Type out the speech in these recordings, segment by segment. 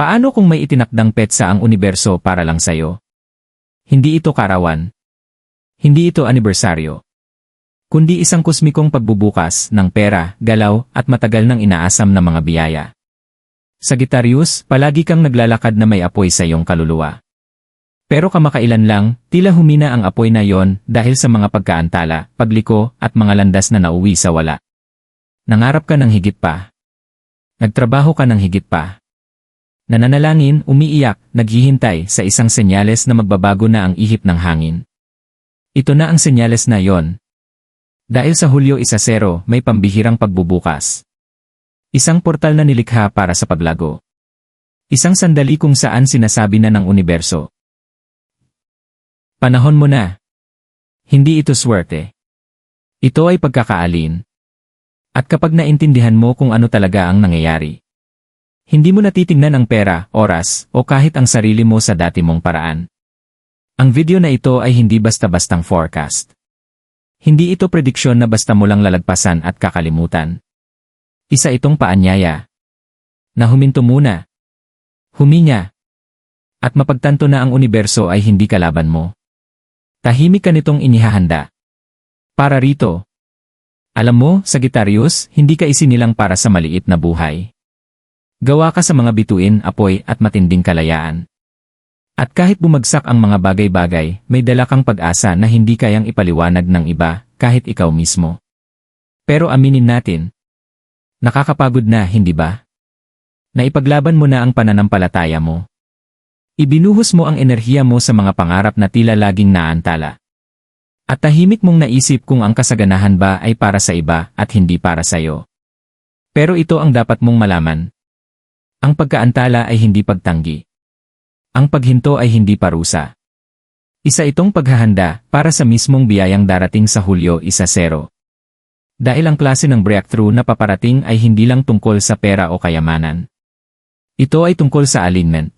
Paano kung may itinakdang petsa ang universo para lang sa'yo? Hindi ito karawan. Hindi ito anibersaryo. Kundi isang kosmikong pagbubukas ng pera, galaw, at matagal nang inaasam na mga biyaya. Sagittarius, palagi kang naglalakad na may apoy sa iyong kaluluwa. Pero kamakailan lang, tila humina ang apoy na yon dahil sa mga pagkaantala, pagliko, at mga landas na nauwi sa wala. Nangarap ka ng higit pa. Nagtrabaho ka ng higit pa. Nananalangin, umiiyak, naghihintay sa isang senyales na magbabago na ang ihip ng hangin. Ito na ang senyales na yon. Dahil sa Hulyo 1-0, may pambihirang pagbubukas. Isang portal na nilikha para sa paglago. Isang sandali kung saan sinasabi na ng universo. Panahon mo na. Hindi ito swerte. Ito ay pagkakaalin. At kapag naintindihan mo kung ano talaga ang nangyayari, hindi mo natitingnan ang pera, oras, o kahit ang sarili mo sa dati mong paraan. Ang video na ito ay hindi basta-bastang forecast. Hindi ito prediksyon na basta mo lang lalagpasan at kakalimutan. Isa itong paanyaya. Na huminto muna. Huminya. At mapagtanto na ang universo ay hindi kalaban mo. Tahimik ka nitong inihahanda. Para rito. Alam mo, Sagittarius, hindi ka isinilang para sa maliit na buhay. Gawa ka sa mga bituin, apoy at matinding kalayaan. At kahit bumagsak ang mga bagay-bagay, may dala kang pag-asa na hindi kayang ipaliwanag ng iba, kahit ikaw mismo. Pero aminin natin, nakakapagod na, hindi ba? Naipaglaban mo na ang pananampalataya mo. Ibinuhos mo ang enerhiya mo sa mga pangarap na tila laging naantala. At tahimik mong naisip kung ang kasaganahan ba ay para sa iba at hindi para sa iyo. Pero ito ang dapat mong malaman. Ang pagkaantala ay hindi pagtanggi. Ang paghinto ay hindi parusa. Isa itong paghahanda para sa mismong biyayang darating sa Hulyo 1-0. Dahil ang klase ng breakthrough na paparating ay hindi lang tungkol sa pera o kayamanan. Ito ay tungkol sa alignment.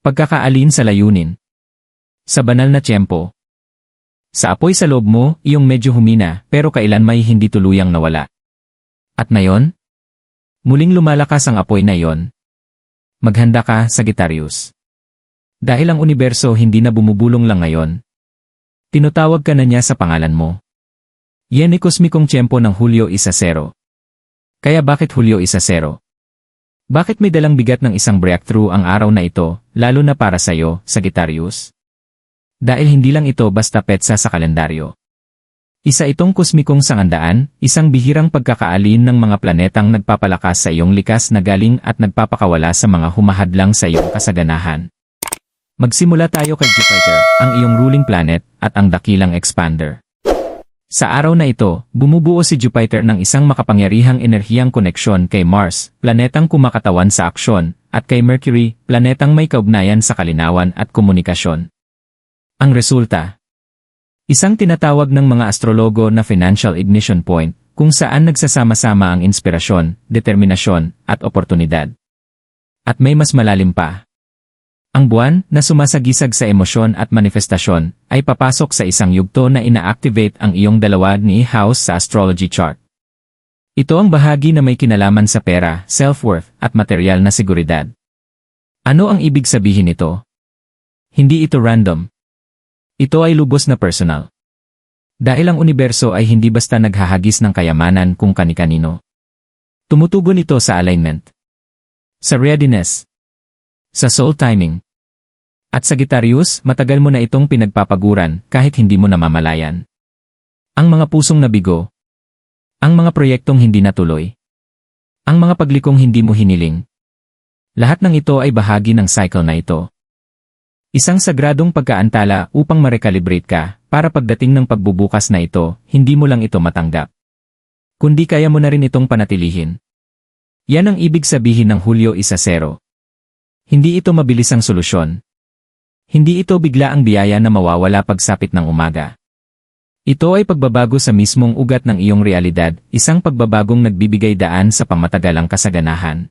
Pagkakaalin sa layunin. Sa banal na tiyempo. Sa apoy sa loob mo, iyong medyo humina pero kailan may hindi tuluyang nawala. At ngayon? Muling lumalakas ang apoy na iyon. Maghanda ka, Sagittarius. Dahil ang universo hindi na bumubulong lang ngayon. Tinutawag ka na niya sa pangalan mo. Yan ay kosmikong tiyempo ng Hulyo 1-0. Kaya bakit Hulyo 1-0? Bakit may dalang bigat ng isang breakthrough ang araw na ito, lalo na para sa iyo, Sagittarius? Dahil hindi lang ito basta petsa sa kalendaryo. Isa itong kosmikong sangandaan, isang bihirang pagkakaalin ng mga planetang nagpapalakas sa iyong likas na galing at nagpapakawala sa mga humahadlang sa iyong kasaganahan. Magsimula tayo kay Jupiter, ang iyong ruling planet, at ang dakilang expander. Sa araw na ito, bumubuo si Jupiter ng isang makapangyarihang enerhiyang koneksyon kay Mars, planetang kumakatawan sa aksyon, at kay Mercury, planetang may kaugnayan sa kalinawan at komunikasyon. Ang resulta, Isang tinatawag ng mga astrologo na financial ignition point, kung saan nagsasama-sama ang inspirasyon, determinasyon, at oportunidad. At may mas malalim pa. Ang buwan, na sumasagisag sa emosyon at manifestasyon, ay papasok sa isang yugto na ina-activate ang iyong dalawa ni house sa astrology chart. Ito ang bahagi na may kinalaman sa pera, self-worth, at material na seguridad. Ano ang ibig sabihin nito? Hindi ito random, ito ay lubos na personal. Dahil ang universo ay hindi basta naghahagis ng kayamanan kung kani-kanino. Tumutugon ito sa alignment. Sa readiness. Sa soul timing. At sa Sagittarius, matagal mo na itong pinagpapaguran kahit hindi mo namamalayan. Ang mga pusong nabigo. Ang mga proyektong hindi natuloy. Ang mga paglikong hindi mo hiniling. Lahat ng ito ay bahagi ng cycle na ito. Isang sagradong pagkaantala upang marekalibrate ka, para pagdating ng pagbubukas na ito, hindi mo lang ito matanggap. Kundi kaya mo na rin itong panatilihin. Yan ang ibig sabihin ng Hulyo 1-0. Hindi ito mabilis ang solusyon. Hindi ito bigla ang biyaya na mawawala pagsapit ng umaga. Ito ay pagbabago sa mismong ugat ng iyong realidad, isang pagbabagong nagbibigay daan sa pamatagalang kasaganahan.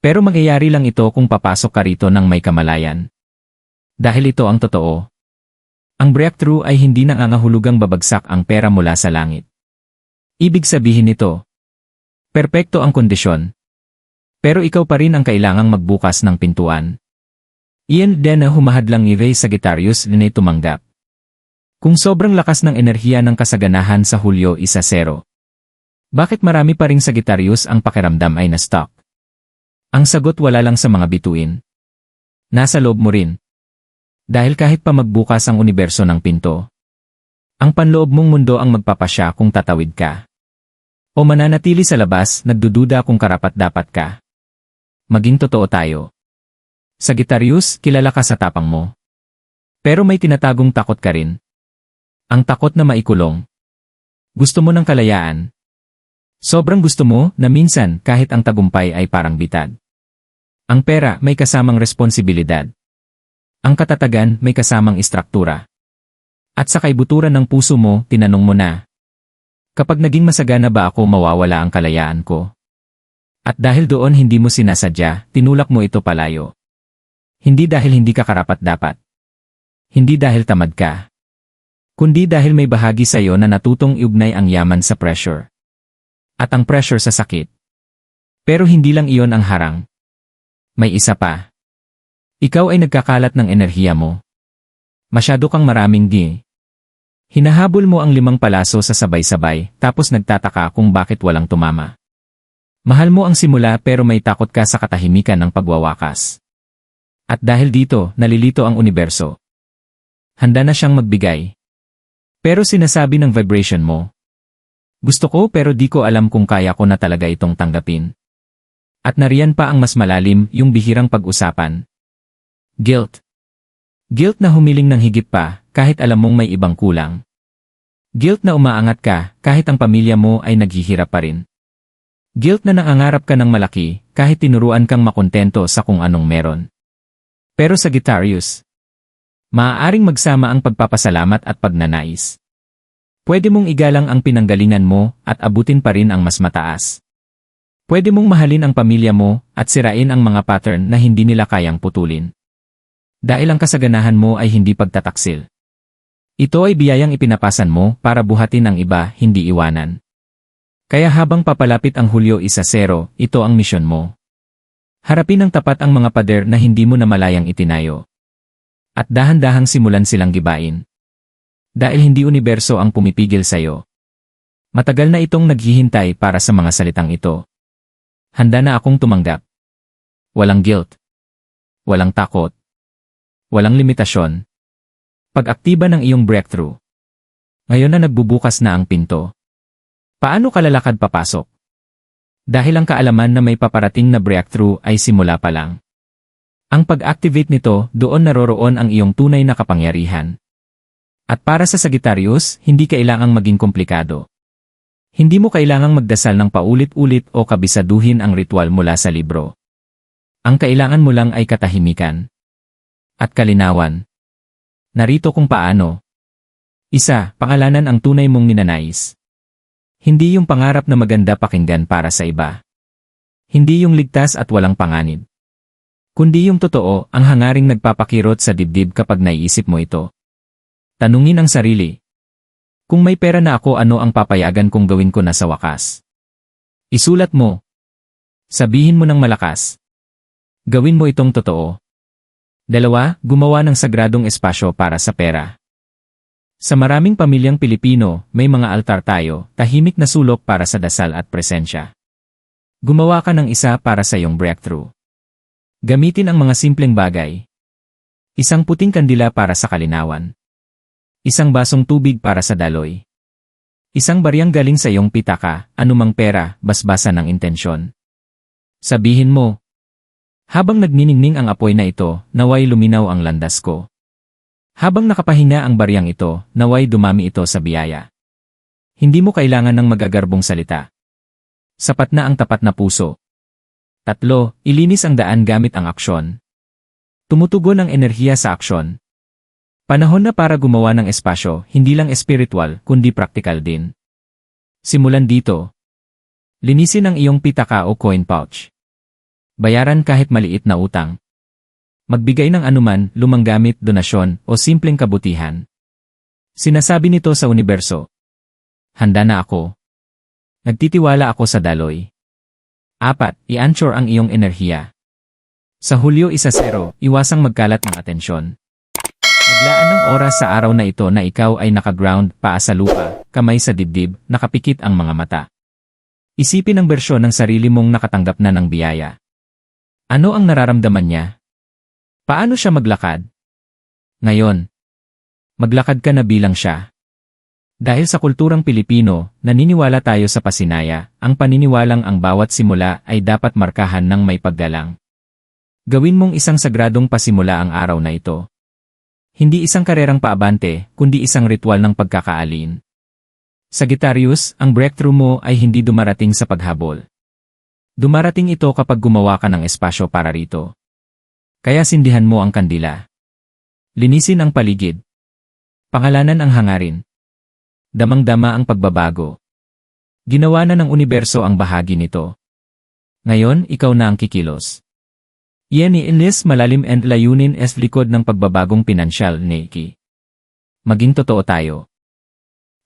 Pero mangyayari lang ito kung papasok ka rito ng may kamalayan. Dahil ito ang totoo. Ang breakthrough ay hindi nangangahulugang babagsak ang pera mula sa langit. Ibig sabihin nito, perpekto ang kondisyon. Pero ikaw pa rin ang kailangang magbukas ng pintuan. Ian din na humahadlang ni Ray Sagittarius ay tumanggap. Kung sobrang lakas ng enerhiya ng kasaganahan sa Hulyo isa zero. Bakit marami pa ring Sagittarius ang pakiramdam ay na-stuck? Ang sagot wala lang sa mga bituin. Nasa loob mo rin. Dahil kahit pa magbukas ang universo ng pinto, ang panloob mong mundo ang magpapasya kung tatawid ka. O mananatili sa labas, nagdududa kung karapat-dapat ka. Maging totoo tayo. Sagittarius, kilala ka sa tapang mo. Pero may tinatagong takot ka rin. Ang takot na maikulong. Gusto mo ng kalayaan. Sobrang gusto mo na minsan kahit ang tagumpay ay parang bitad. Ang pera may kasamang responsibilidad. Ang katatagan may kasamang istruktura. At sa kaibuturan ng puso mo, tinanong mo na. Kapag naging masagana ba ako mawawala ang kalayaan ko? At dahil doon hindi mo sinasadya, tinulak mo ito palayo. Hindi dahil hindi ka karapat-dapat. Hindi dahil tamad ka. Kundi dahil may bahagi sa iyo na natutong iugnay ang yaman sa pressure. At ang pressure sa sakit. Pero hindi lang iyon ang harang. May isa pa. Ikaw ay nagkakalat ng enerhiya mo. Masyado kang maraming di. Hinahabol mo ang limang palaso sa sabay-sabay, tapos nagtataka kung bakit walang tumama. Mahal mo ang simula pero may takot ka sa katahimikan ng pagwawakas. At dahil dito, nalilito ang universo. Handa na siyang magbigay. Pero sinasabi ng vibration mo. Gusto ko pero di ko alam kung kaya ko na talaga itong tanggapin. At nariyan pa ang mas malalim, yung bihirang pag-usapan. Guilt. Guilt na humiling ng higit pa, kahit alam mong may ibang kulang. Guilt na umaangat ka, kahit ang pamilya mo ay naghihirap pa rin. Guilt na nangangarap ka ng malaki, kahit tinuruan kang makontento sa kung anong meron. Pero sa Guitarius, maaaring magsama ang pagpapasalamat at pagnanais. Pwede mong igalang ang pinanggalingan mo at abutin pa rin ang mas mataas. Pwede mong mahalin ang pamilya mo at sirain ang mga pattern na hindi nila kayang putulin. Dahil ang kasaganahan mo ay hindi pagtataksil. Ito ay biyayang ipinapasan mo para buhatin ang iba, hindi iwanan. Kaya habang papalapit ang Hulyo isa zero, ito ang misyon mo. Harapin ng tapat ang mga pader na hindi mo na malayang itinayo. At dahan-dahang simulan silang gibain. Dahil hindi universo ang pumipigil sa'yo. Matagal na itong naghihintay para sa mga salitang ito. Handa na akong tumanggap. Walang guilt. Walang takot. Walang limitasyon. Pag-aktiba ng iyong breakthrough. Ngayon na nagbubukas na ang pinto. Paano kalalakad papasok? Dahil ang kaalaman na may paparating na breakthrough ay simula pa lang. Ang pag-activate nito, doon naroroon ang iyong tunay na kapangyarihan. At para sa Sagittarius, hindi kailangang maging komplikado. Hindi mo kailangang magdasal ng paulit-ulit o kabisaduhin ang ritual mula sa libro. Ang kailangan mo lang ay katahimikan. At kalinawan. Narito kung paano. Isa, pangalanan ang tunay mong ninanais. Hindi yung pangarap na maganda pakinggan para sa iba. Hindi yung ligtas at walang panganib. Kundi yung totoo, ang hangaring nagpapakirot sa dibdib kapag naiisip mo ito. Tanungin ang sarili. Kung may pera na ako ano ang papayagan kong gawin ko na sa wakas? Isulat mo. Sabihin mo ng malakas. Gawin mo itong totoo. Dalawa, gumawa ng sagradong espasyo para sa pera. Sa maraming pamilyang Pilipino, may mga altar tayo, tahimik na sulok para sa dasal at presensya. Gumawa ka ng isa para sa iyong breakthrough. Gamitin ang mga simpleng bagay. Isang puting kandila para sa kalinawan. Isang basong tubig para sa daloy. Isang baryang galing sa iyong pitaka, anumang pera, basbasan ng intensyon. Sabihin mo, habang nagniningning ang apoy na ito, naway luminaw ang landas ko. Habang nakapahinga ang baryang ito, naway dumami ito sa biyaya. Hindi mo kailangan ng magagarbong salita. Sapat na ang tapat na puso. Tatlo, ilinis ang daan gamit ang aksyon. Tumutugon ang enerhiya sa aksyon. Panahon na para gumawa ng espasyo, hindi lang espiritual, kundi praktikal din. Simulan dito. Linisin ang iyong pitaka o coin pouch. Bayaran kahit maliit na utang. Magbigay ng anuman, lumang gamit, donasyon, o simpleng kabutihan. Sinasabi nito sa universo. Handa na ako. Nagtitiwala ako sa daloy. Apat, i-anchor ang iyong enerhiya. Sa Hulyo 1-0, iwasang magkalat ng atensyon. Maglaan ng oras sa araw na ito na ikaw ay nakaground, paa sa lupa, kamay sa dibdib, nakapikit ang mga mata. Isipin ang bersyon ng sarili mong nakatanggap na ng biyaya. Ano ang nararamdaman niya? Paano siya maglakad? Ngayon, maglakad ka na bilang siya. Dahil sa kulturang Pilipino, naniniwala tayo sa pasinaya, ang paniniwalang ang bawat simula ay dapat markahan ng may paggalang. Gawin mong isang sagradong pasimula ang araw na ito. Hindi isang karerang paabante, kundi isang ritual ng pagkakaalin. Sagittarius, ang breakthrough mo ay hindi dumarating sa paghabol. Dumarating ito kapag gumawa ka ng espasyo para rito. Kaya sindihan mo ang kandila. Linisin ang paligid. Pangalanan ang hangarin. Damang-dama ang pagbabago. Ginawa na ng universo ang bahagi nito. Ngayon, ikaw na ang kikilos. Iyan ni Inlis malalim and layunin es likod ng pagbabagong pinansyal, Nikki. Maging totoo tayo.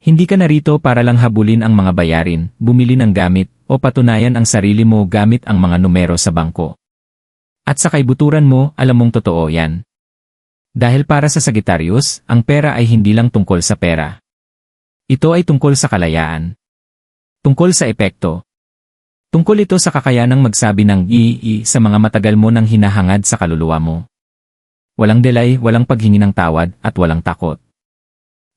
Hindi ka narito para lang habulin ang mga bayarin, bumili ng gamit, o patunayan ang sarili mo gamit ang mga numero sa bangko. At sa kaibuturan mo, alam mong totoo yan. Dahil para sa Sagittarius, ang pera ay hindi lang tungkol sa pera. Ito ay tungkol sa kalayaan. Tungkol sa epekto. Tungkol ito sa kakayanang magsabi ng i sa mga matagal mo nang hinahangad sa kaluluwa mo. Walang delay, walang paghingi ng tawad, at walang takot.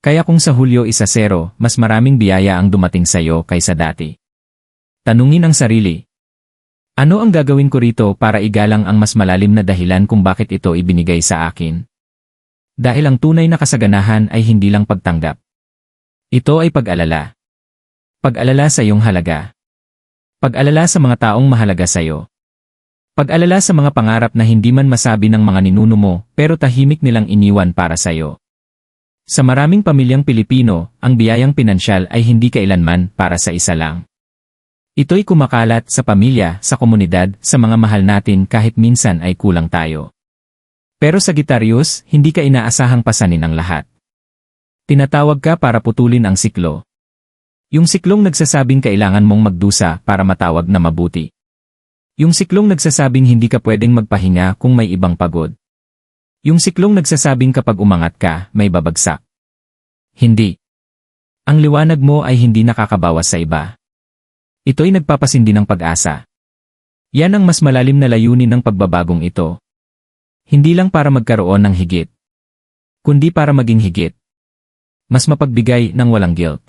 Kaya kung sa Hulyo 1-0, mas maraming biyaya ang dumating sa iyo kaysa dati. Tanungin ang sarili, ano ang gagawin ko rito para igalang ang mas malalim na dahilan kung bakit ito ibinigay sa akin? Dahil ang tunay na kasaganahan ay hindi lang pagtanggap. Ito ay pag-alala. Pag-alala sa iyong halaga. Pag-alala sa mga taong mahalaga sa iyo. Pag-alala sa mga pangarap na hindi man masabi ng mga ninuno mo pero tahimik nilang iniwan para sa iyo. Sa maraming pamilyang Pilipino, ang biyayang pinansyal ay hindi kailanman para sa isa lang. Ito'y kumakalat sa pamilya, sa komunidad, sa mga mahal natin kahit minsan ay kulang tayo. Pero sa Gitarius, hindi ka inaasahang pasanin ang lahat. Tinatawag ka para putulin ang siklo. Yung siklong nagsasabing kailangan mong magdusa para matawag na mabuti. Yung siklong nagsasabing hindi ka pwedeng magpahinga kung may ibang pagod. Yung siklong nagsasabing kapag umangat ka, may babagsak. Hindi. Ang liwanag mo ay hindi nakakabawas sa iba. Ito'y nagpapasindi ng pag-asa. Yan ang mas malalim na layunin ng pagbabagong ito. Hindi lang para magkaroon ng higit, kundi para maging higit. Mas mapagbigay ng walang guilt.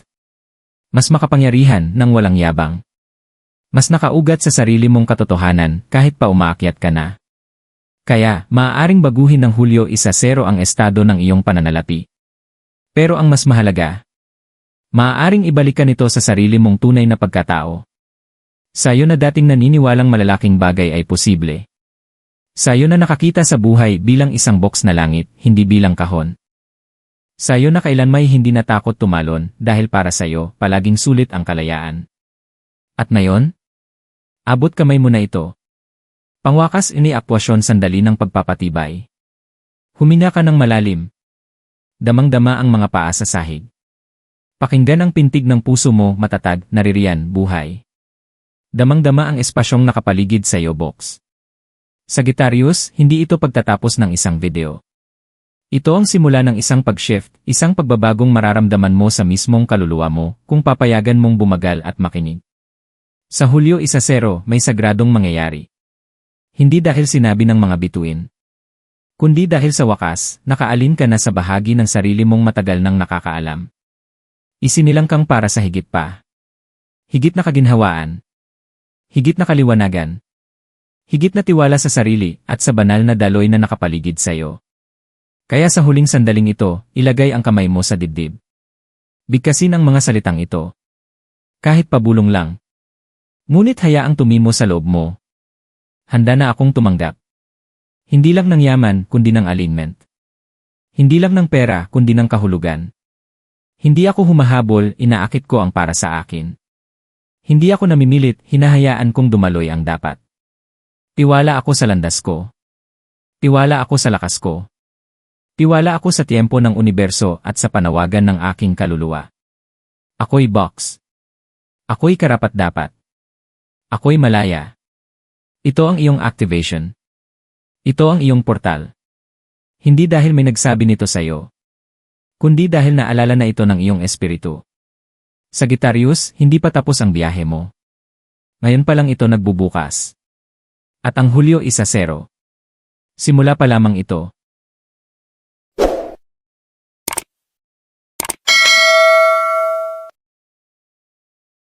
Mas makapangyarihan ng walang yabang. Mas nakaugat sa sarili mong katotohanan kahit pa umaakyat ka na. Kaya, maaaring baguhin ng Hulyo isa zero ang estado ng iyong pananalapi. Pero ang mas mahalaga, Maaaring ibalikan ito sa sarili mong tunay na pagkatao. Sayo na dating naniniwalang malalaking bagay ay posible. Sayo na nakakita sa buhay bilang isang box na langit, hindi bilang kahon. Sayo na kailanmay hindi natakot tumalon dahil para sayo palaging sulit ang kalayaan. At ngayon? Abot kamay mo na ito. Pangwakas ini akwasyon sandali ng pagpapatibay. Huminga ka ng malalim. Damang-dama ang mga paa sa sahig. Pakinggan ang pintig ng puso mo, matatag, naririyan, buhay. Damang-dama ang espasyong nakapaligid sa iyo, box. Sagittarius, hindi ito pagtatapos ng isang video. Ito ang simula ng isang pag-shift, isang pagbabagong mararamdaman mo sa mismong kaluluwa mo kung papayagan mong bumagal at makinig. Sa Hulyo 1-0, may sagradong mangyayari. Hindi dahil sinabi ng mga bituin. Kundi dahil sa wakas, nakaalin ka na sa bahagi ng sarili mong matagal nang nakakaalam. Isinilang kang para sa higit pa. Higit na kaginhawaan. Higit na kaliwanagan. Higit na tiwala sa sarili at sa banal na daloy na nakapaligid sa iyo. Kaya sa huling sandaling ito, ilagay ang kamay mo sa dibdib. Bigkasin ang mga salitang ito. Kahit pabulong lang. Ngunit hayaang tumimo sa loob mo. Handa na akong tumanggap. Hindi lang ng yaman, kundi ng alignment. Hindi lang ng pera, kundi ng kahulugan. Hindi ako humahabol, inaakit ko ang para sa akin. Hindi ako namimilit, hinahayaan kong dumaloy ang dapat. Tiwala ako sa landas ko. Tiwala ako sa lakas ko. Tiwala ako sa tiempo ng universo at sa panawagan ng aking kaluluwa. Ako'y box. Ako'y karapat-dapat. Ako'y malaya. Ito ang iyong activation. Ito ang iyong portal. Hindi dahil may nagsabi nito sa'yo. Kundi dahil naalala na ito ng iyong espiritu. Sagittarius, hindi pa tapos ang biyahe mo. Ngayon pa lang ito nagbubukas. At ang Hulyo isa zero. Simula pa lamang ito.